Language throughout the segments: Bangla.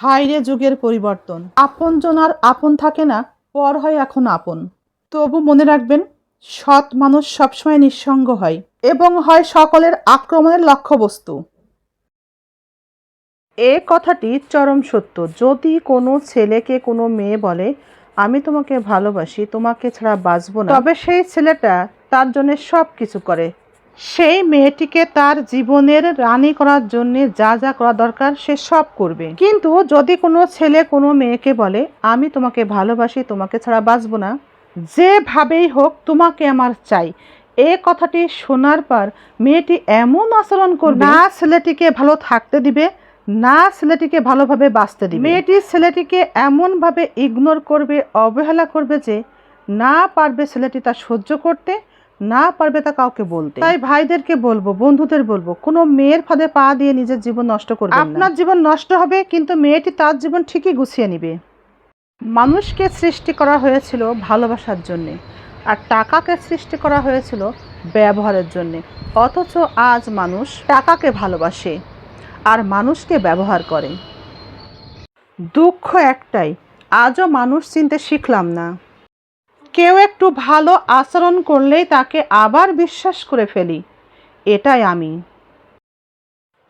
হাইরে যুগের পরিবর্তন। আপনজন আর আপন থাকে না, পর হয় এখন আপন। তবু মনে রাখবেন, সৎ মানুষ সবসময় নিঃসঙ্গ হয় এবং হয় সকলের আক্রমণের লক্ষ্যবস্তু। এ কথাটি চরম সত্য। যদি কোনো ছেলেকে কোনো মেয়ে বলে, আমি তোমাকে ভালোবাসি, তোমাকে ছাড়া বাঁচব না, তবে সেই ছেলেটা তার জন্য সব কিছু করে। সেই মেয়েটিকে তার জীবনের রানী করার জন্য যা যা করা দরকার সে সব করবে। কিন্তু যদি কোনো ছেলে কোনো মেয়েকে বলে আমি তোমাকে ভালোবাসি তোমাকে ছাড়া বাঁচবো না। যেভাবেই হোক তোমাকে আমার চাই। এ কথাটি শোনার পর মেয়েটি এমন আচরণ করবে না ছেলেটিকে ভালো থাকতে দিবে না ছেলেটিকে ভালোভাবে বাঁচতে দিবে। মেয়েটি ছেলেটিকে এমনভাবে ইগনোর করবে অবহেলা করবে যে না পারবে ছেলেটি তা সহ্য করতে না পারবে তা কাউকে বলতে। তাই ভাইদেরকে বলব বন্ধুদের বলব কোনো মেয়ের ফাঁদে পা দিয়ে নিজের জীবন নষ্ট করবে আপনার জীবন নষ্ট হবে কিন্তু মেয়েটি তার জীবন ঠিকই গুছিয়ে নিবে। মানুষকে সৃষ্টি করা হয়েছিল ভালোবাসার জন্যে আর টাকাকে সৃষ্টি করা হয়েছিল ব্যবহারের জন্যে। অথচ আজ মানুষ টাকাকে ভালোবাসে আর মানুষকে ব্যবহার করে। দুঃখ একটাই আজও মানুষ চিনতে শিখলাম না। কেউ একটু ভালো আচরণ করলেই তাকে আবার বিশ্বাস করে ফেলি। এটাই আমি।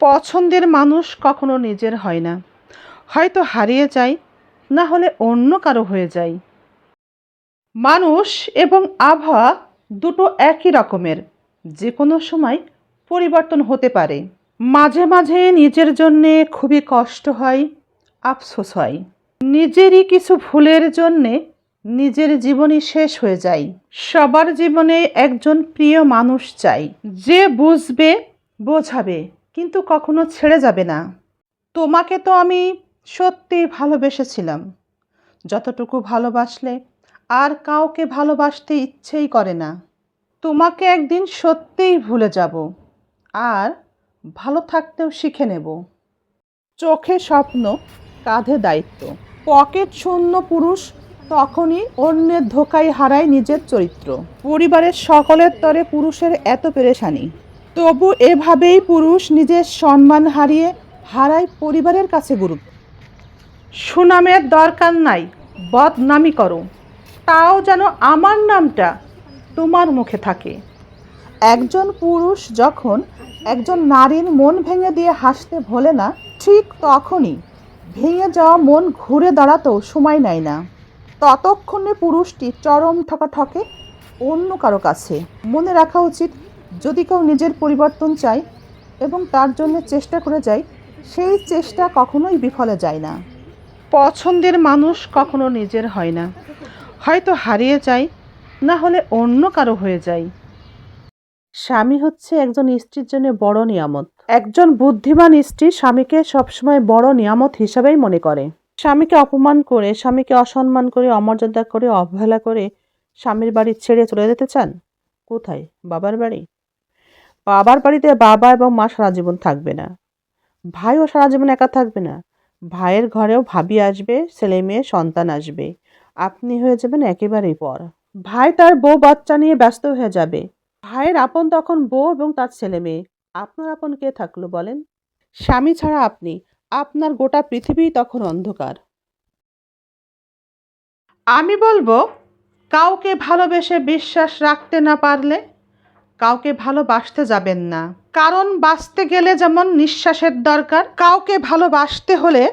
পছন্দের মানুষ কখনো নিজের হয় না। হয়তো হারিয়ে যায় না হলে অন্য কারও হয়ে যায় মানুষ এবং আবহাওয়া দুটো একই রকমের। যে কোনো সময় পরিবর্তন হতে পারে। মাঝে মাঝে নিজের জন্যে খুবই কষ্ট হয়, আফসোস হয়। নিজেরই কিছু ভুলের জন্যে নিজের জীবনই শেষ হয়ে যায়। সবার জীবনে একজন প্রিয় মানুষ চাই। যে বুঝবে, বোঝাবে, কিন্তু কখনো ছেড়ে যাবে না। তোমাকে তো আমি সত্যিই ভালোবেসেছিলাম। যতটুকু ভালোবাসলে আর কাউকে ভালোবাসতে ইচ্ছেই করে না। তোমাকে একদিন সত্যিই ভুলে যাব আর ভালো থাকতেও শিখে নেব। চোখে স্বপ্ন, কাঁধে দায়িত্ব। পকেট শূন্য পুরুষ তখনই অন্যের ধোকায় হারায় নিজের চরিত্র। পরিবারের সকলের তরে পুরুষের এত পেরেশানি। তবু এভাবেই পুরুষ নিজের সম্মান হারিয়ে হারায় পরিবারের কাছে গুরুত্ব। সুনামের দরকার নাই, বদনামি করো। তাও যেন আমার নামটা তোমার মুখে থাকে। একজন পুরুষ যখন একজন নারীর মন ভেঙে দিয়ে হাসতে ভোলে না, ঠিক তখনই ভেঙে যাওয়া মন ঘুরে দাঁড়াতেও সময় নেয় না। ততক্ষণে পুরুষটি চরম ঠকাঠকে অন্য কারও কাছে। মনে রাখা উচিত, যদি কেউ নিজের পরিবর্তন চায় এবং তার জন্য চেষ্টা করে যায়, সেই চেষ্টা কখনোই বিফলে যায় না। পছন্দের মানুষ কখনো নিজের হয় না। হয়তো হারিয়ে যায়, না হলে অন্য কারও হয়ে যায়। স্বামী হচ্ছে একজন স্ত্রীর জন্য বড় নিয়ামত। একজন বুদ্ধিমান স্ত্রী স্বামীকে সবসময় বড় নিয়ামত হিসাবেই মনে করে। স্বামীকে অপমান করে, স্বামীকে অসম্মান করে, অমর্যাদা করে, অবহেলা করে স্বামীর বাড়ি ছেড়ে চলে যেতে চান? কোথায়? বাবার বাড়ি? বাবার বাড়িতে বাবা এবং মা সারা জীবন থাকবে না। ভাইও সারা জীবন একা থাকবে না। ভাইয়ের ঘরেও ভাবি আসবে, ছেলে মেয়ে, সন্তান আসবে। আপনি হয়ে যাবেন একেবারেই পর। ভাই তার বউ বাচ্চা নিয়ে ব্যস্ত হয়ে যাবে। ভাইয়ের আপন তখন বউ এবং তার ছেলে মেয়ে। আপনার আপন কে থাকল বলেন? স্বামী ছাড়া আপনি। আপনার গোটা পৃথিবী তখন অন্ধকার। আমি বলব, কাউকে ভালোবেসে বিশ্বাস রাখতে না পারলে কাউকে ভালোবাসতে যাবেন না। কারণ বাঁচতে গেলে যেমন নিঃশ্বাসের দরকার, কাউকে ভালোবাসতে হলে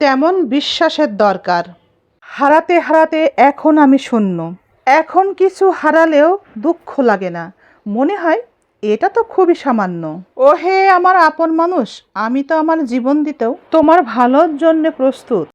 তেমন বিশ্বাসের দরকার। হারাতে হারাতে এখন আমি শূন্য। এখন কিছু হারালেও দুঃখ লাগে না। মনে হয় এটা তো খুবই সামান্য। ও হে আমার আপন মানুষ, আমি তো আমার জীবন দিতেও তোমার ভালোর জন্য প্রস্তুত।